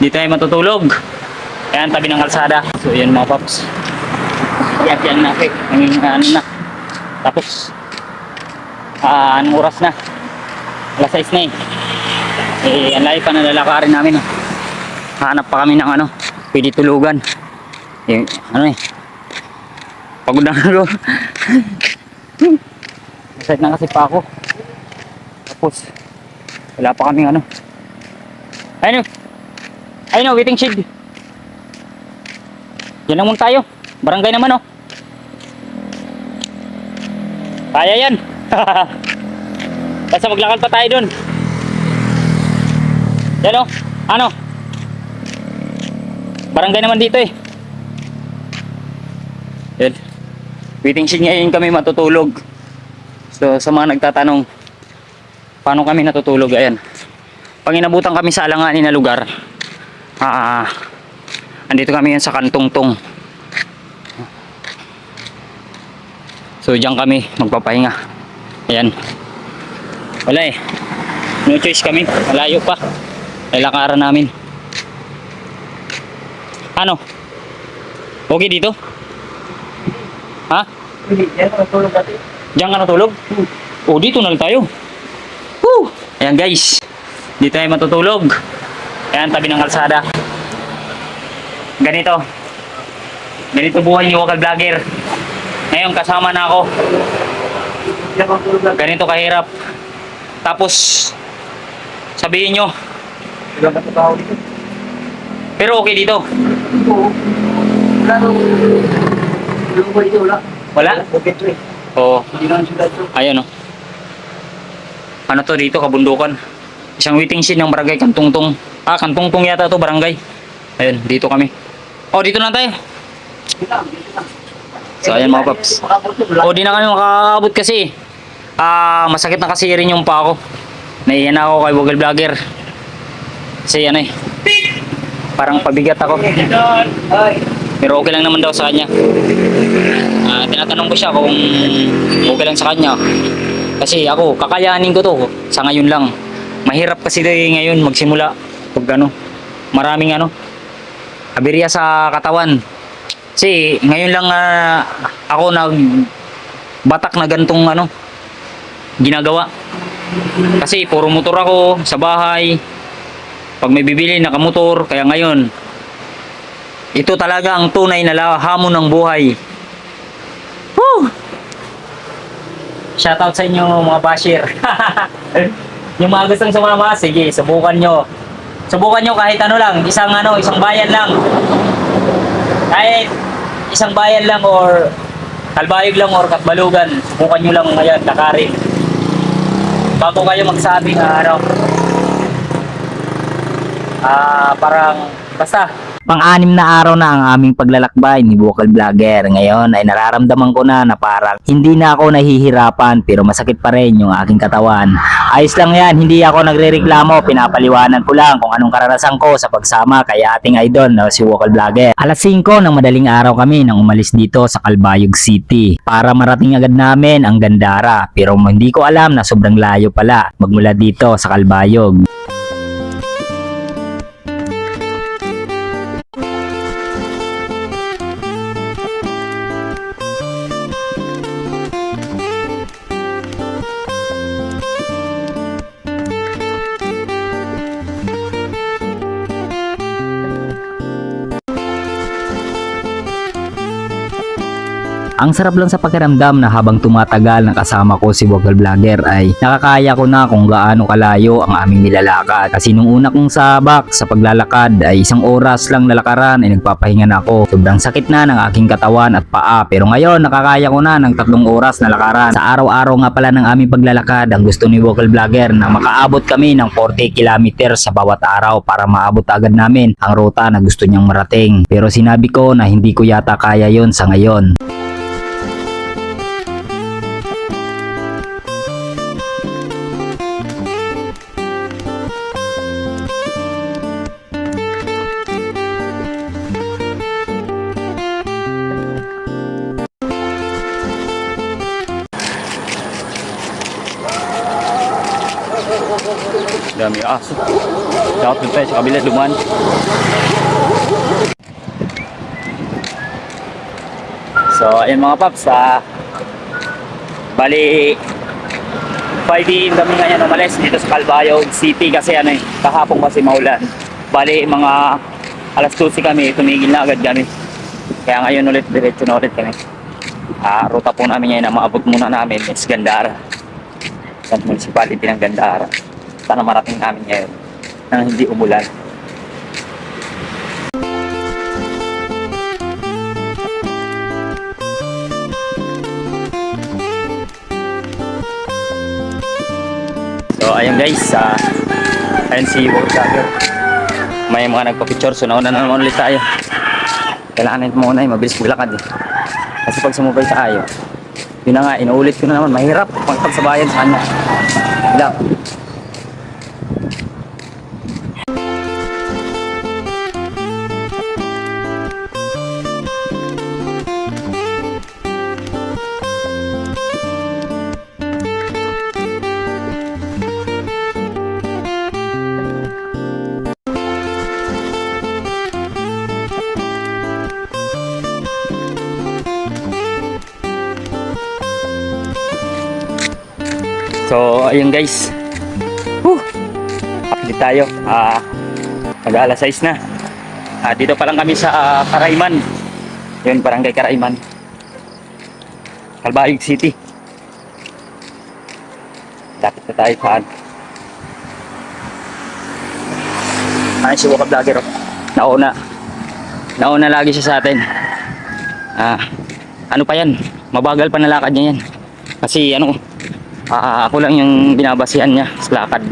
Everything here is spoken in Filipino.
Dito tayo matutulog. Ayan, tabi ng kalsada. So, yan mga paps. Yan, yan na. Okay. Ang ano na. Tapos, ah, anong oras na? Alas 6 na eh. Eh, ang layo pa na lalakarin namin. Oh. Hanap pa kami ng ano, pwede tulugan. Eh, ano eh. Pagod na ako. Masakit na kasi pa ako. Tapos, wala pa kaming ano. Ayun. Ayun, oh, waiting shed. Yan lang muna tayo. Barangay naman, oh. Kaya yan. Basta maglakad pa tayo dun. Yan, oh. Ano? Barangay naman dito, eh. Yan. Waiting shed ngayon kami matutulog. So, sa mga nagtatanong, paano kami natutulog? Ayan. Pag inabutan kami sa alanganin na lugar, ah, andito kami yan sa kantungtong. So, diyan kami magpapahinga. Ayan. Wala eh. No choice kami. Malayo pa. Lalakaran namin. Ano? Okay dito? Ha? Hindi, yan ang tulog natin. Diyan ka natulog? O, dito na lang tayo. Woo! Ayan guys. Dito tayo matutulog. Ayan, tabi ng kalsada. Ganito. Ganito buhay ni Wakal Vlogger. Ngayon, kasama na ako. Ganito kahirap. Tapos, sabihin nyo, pero okay dito. Oo. Wala nung... Dito, wala? Wala? Bukit to eh. Oo. Ayan o. Ano to dito, kabundukan. Isang waiting shed ng barangay Kantungtong. Ah, Kantungtong yata to barangay. Ayun, dito kami. Oh, dito na tayo. So, ayan mga paps. Makabot to, wala. O, di na kami makakabot kasi. Ah, masakit na kasi rin yung pa ako. Naiyan ako kay Google Vlogger. Kasi ano eh. Parang pabigat ako. Pero okay lang naman daw sa kanya. Ah, tinatanong ko siya kung okay lang sa kanya. Kasi ako, kakayanin ko to sa ngayon lang. Mahirap kasi din ngayon magsimula pag ano, maraming ano, aberya sa katawan. Kasi ngayon lang ah, ako nag batak na gantong ano, ginagawa. Kasi puro motor ako sa bahay. Pag may bibili, nakamotor. Kaya ngayon, ito talaga ang tunay na hamon ng buhay. Woo! Shoutout sa inyo mga basher. yung mga gustong sumama, sige, subukan nyo. Subukan nyo kahit ano lang, isang ano, isang bayan lang. Kahit isang bayan lang or kalbayog lang or katbalugan, subukan nyo lang ngayon, lakarin. Bago kayo magsabi na ano, ah, parang, basta, Pang-anim na araw na ang aming paglalakbay ni Vocal Vlogger. Ngayon ay nararamdaman ko na na parang hindi na ako nahihirapan pero masakit pa rin yung aking katawan. Ayos lang yan, hindi ako nagre-reklamo. Pinapaliwanan ko lang kung anong karanasan ko sa pagsama kay ating idol na si Vocal Vlogger. Alas 5 ng madaling araw kami nang umalis dito sa Calbayog City para marating agad namin ang Gandara. Pero hindi ko alam na sobrang layo pala magmula dito sa Calbayog. Ang sarap lang sa pakiramdam na habang tumatagal na kasama ko si Vocal Vlogger ay nakakaya ko na kung gaano kalayo ang aming nilalakad. Kasi nung una kong sabak sa paglalakad ay isang oras lang nalakaran ay nagpapahinga na ako. Sobrang sakit na ng aking katawan at paa pero ngayon nakakaya ko na ng tatlong oras na lakaran. Sa araw-araw nga pala ng aming paglalakad ang gusto ni Vocal Vlogger na makaabot kami ng 40 km sa bawat araw para maabot agad namin ang ruta na gusto niyang marating. Pero sinabi ko na hindi ko yata kaya yon sa ngayon. Dami ah. aso. Dapat dun tayo sa kabila duman. So, ayun mga paps, ah, bali, 5 PM kami ngayon umalis dito sa Calbayog City kasi ano eh, kahapon kasi maulan. Bali, mga alas 12 kami, tumigil na agad kami. Kaya ngayon ulit, diretso na ulit kami. Ah, ruta po namin ngayon na maabot muna namin is Gandara. Sa municipality ng Gandara. Sana marating namin ngayon nang hindi umulan. So ayun guys, ah ayun si World Jagger. May mga nagpa-picture, so nauna na naman ulit tayo. Kailangan natin muna eh, mabilis maglakad eh. Kasi pag sumubay tayo, yun na nga, inuulit ko na naman, mahirap pagpagsabayan sa kanya. Lang. So, ayun guys. Whew! Update tayo. Ah, mag alas 6 na. Ah, dito pa lang kami sa ah, Karayman. Yun, barangay Karayman. Calbayog City. Dapat na tayo saan. Ay, si Waka Vlogger. oh. Nauna. Nauna lagi siya sa atin. Ah, ano pa yan? Mabagal pa na lakad niya yan. Kasi ano, Ah, ako lang yung binabasihan niya sa lakad.